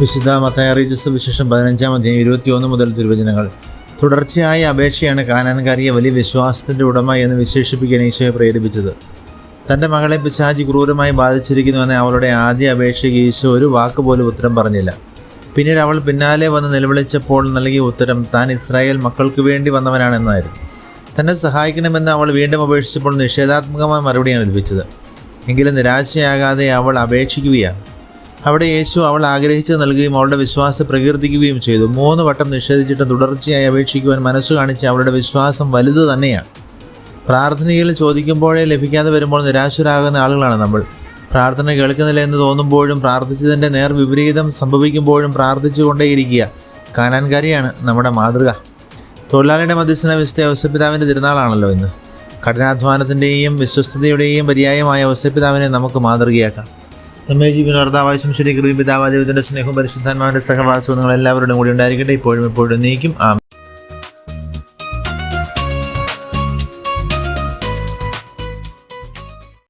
വിശുദ്ധ മത്തയറിയിച്ച വിശേഷം പതിനഞ്ചാം അധ്യായം ഇരുപത്തിയൊന്ന് മുതൽ തിരുവചനങ്ങൾ. തുടർച്ചയായ അപേക്ഷയാണ് കാനാൻകാരിയെ വലിയ വിശ്വാസത്തിന്റെ ഉടമ എന്ന് വിശേഷിപ്പിക്കാൻ ഈശോയെ പ്രേരിപ്പിച്ചത്. തന്റെ മകളെ പിശാജി ക്രൂരമായി ബാധിച്ചിരിക്കുന്നുവെന്ന അവളുടെ ആദ്യ അപേക്ഷയ്ക്ക് ഈശോ ഒരു വാക്കുപോലും ഉത്തരം പറഞ്ഞില്ല. പിന്നീട് അവൾ പിന്നാലെ വന്ന് നിലവിളിച്ചപ്പോൾ നൽകിയ ഉത്തരം താൻ ഇസ്രായേൽ മക്കൾക്ക് വേണ്ടി വന്നവനാണെന്നായിരുന്നു. തന്നെ സഹായിക്കണമെന്ന് അവൾ വീണ്ടും അപേക്ഷിച്ചപ്പോൾ നിഷേധാത്മകമായ മറുപടിയാണ് ലഭിച്ചത്. എങ്കിലും നിരാശയാകാതെ അവൾ അപേക്ഷിക്കുകയാണ്. അവിടെ യേശു അവൾ ആഗ്രഹിച്ചത് നൽകുകയും അവളുടെ വിശ്വാസം പ്രകീർത്തിക്കുകയും ചെയ്തു. മൂന്ന് വട്ടം നിഷേധിച്ചിട്ട് തുടർച്ചയായി അപേക്ഷിക്കുവാൻ മനസ്സ് കാണിച്ച് അവളുടെ വിശ്വാസം വലുത് തന്നെയാണ്. പ്രാർത്ഥനയിൽ ചോദിക്കുമ്പോഴേ ലഭിക്കാതെ വരുമ്പോൾ നിരാശരാകുന്ന ആളുകളാണ് നമ്മൾ. പ്രാർത്ഥന കേൾക്കുന്നില്ല എന്ന് തോന്നുമ്പോഴും പ്രാർത്ഥിച്ചതിന്റെ നേർ വിപരീതം സംഭവിക്കുമ്പോഴും പ്രാർത്ഥിച്ചുകൊണ്ടേയിരിക്കുക. കാനാൻകാരിയാണ് നമ്മുടെ മാതൃക. തൊഴിലാളിയുടെ മധ്യസ്ഥന വിശുദ്ധ ഔസപിതാവിന്റെ തിരുനാളാണല്ലോ ഇന്ന്. കഠിനാധ്വാനത്തിന്റെയും വിശ്വസ്തയുടെയും പര്യായമായ ഔസപിതാവിനെ നമുക്ക് മാതൃകയാക്കാം. നമ്മെ ജീവനോർത്താവായ ശരി കൃപി പിതാവാദേവത്തിന്റെ സ്നേഹവും പരിശുദ്ധാത്മാവിന്റെ സഹവാസവും നിങ്ങൾ എല്ലാവരുടെയും കൂടി ഉണ്ടായിരിക്കട്ടെ. ഇപ്പോഴും എപ്പോഴും നീക്കും. ആ